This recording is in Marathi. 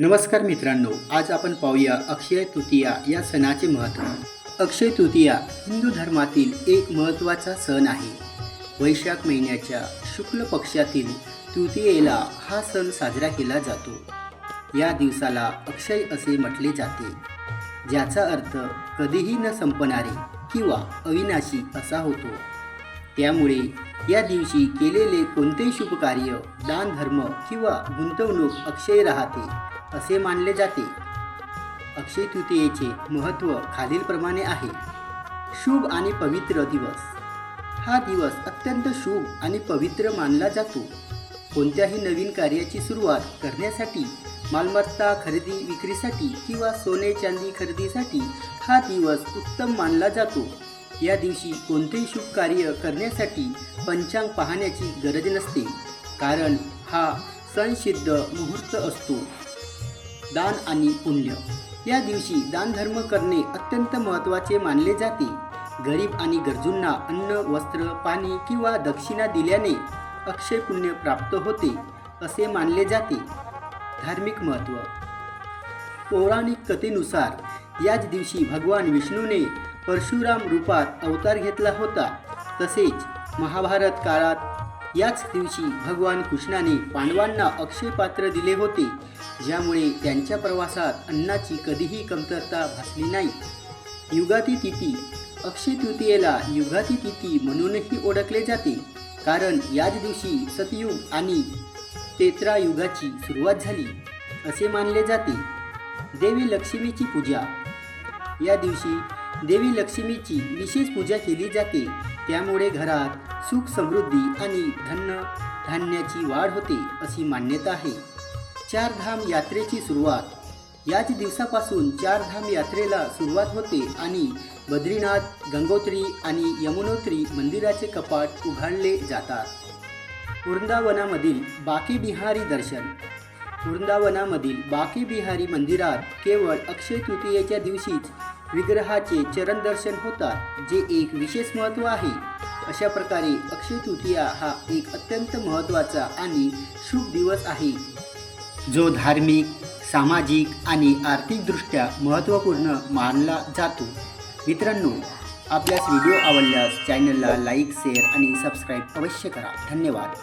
नमस्कार मित्रांनो आज आपण पाहूया अक्षय तृतीया या सणाचे महत्त्व. अक्षय तृतीया हिंदू धर्मातील एक महत्त्वाचा सण आहे. वैशाख महिन्याच्या शुक्ल पक्षातील तृतीयेला हा सण साजरा केला जातो. या दिवसाला अक्षय असे म्हटले जाते ज्याचा अर्थ कधीही न संपणारे किंवा अविनाशी असा होतो. त्यामुळे या दिवशी केलेले कोणतेही शुभ कार्य दान धर्म किंवा गुंतवणूक अक्षय राहते असे मानले जाते. अक्षय तृतीयेचे महत्त्व खालीलप्रमाणे आहे. शुभ आणि पवित्र दिवस. हा दिवस अत्यंत शुभ आणि पवित्र मानला जातो. कोणत्याही नवीन कार्याची सुरुवात करण्यासाठी मालमत्ता खरेदी विक्रीसाठी किंवा सोने चांदी खरेदीसाठी हा दिवस उत्तम मानला जातो. या दिवशी कोणतेही शुभ कार्य करण्यासाठी पंचांग पाहण्याची गरज नसते कारण हा संसिद्ध मुहूर्त असतो. दान आणि पुण्य. या दिवशी दानधर्म करणे अत्यंत महत्त्वाचे मानले जाते. गरीब आणि गरजूंना अन्न वस्त्र पाणी किंवा दक्षिणा दिल्याने अक्षय पुण्य प्राप्त होते असे मानले जाते. धार्मिक महत्त्व. पौराणिक कथेनुसार याच दिवशी भगवान विष्णूने परशुराम रूपात अवतार घेतला होता. तसेच महाभारत काळात याच दिवशी भगवान कृष्णाने पांडवांना अक्षय पात्र दिले होते. ज्यामुळे त्यांच्या प्रवासात अन्नाची कधीही कमतरता भासली नाही. युगाती तिथी अक्षय तृतीयेला युगाती तिथी म्हणूनही ओळखले जाते. कारण याच दिवशी सतयुग आणि तेत्रा युगाची सुरुवात झाली असे मानले जाते. देवी लक्ष्मीची पूजा या दिवशी देवी लक्ष्मीची विशेष पूजा केली जाते. त्यामुळे घरात सुख समृद्धी आणि धन्य धान्याची वाढ होते अशी मान्यता आहे. चारधाम यात्रेची सुरुवात. याच दिवसापासून चारधाम यात्रेला सुरुवात होते आणि बद्रीनाथ गंगोत्री आणि यमुनोत्री मंदिराचे कपाट उघडले जातात. वृंदावनामधील बाकी बिहारी दर्शन. वृंदावनामधील बाकी बिहारी मंदिरात केवळ अक्षय तृतीयेच्या दिवशीच विग्रहाचे चरण दर्शन होतात जे एक विशेष महत्त्व आहे. अशा प्रकारे अक्षय तृतीया हा एक अत्यंत महत्त्वाचा आणि शुभ दिवस आहे. जो धार्मिक सामाजिक आणि आर्थिकदृष्ट्या महत्त्वपूर्ण मानला जातो. मित्रांनो आपल्यास व्हिडिओ आवडल्यास चॅनलला लाईक शेअर आणि सबस्क्राईब अवश्य करा. धन्यवाद.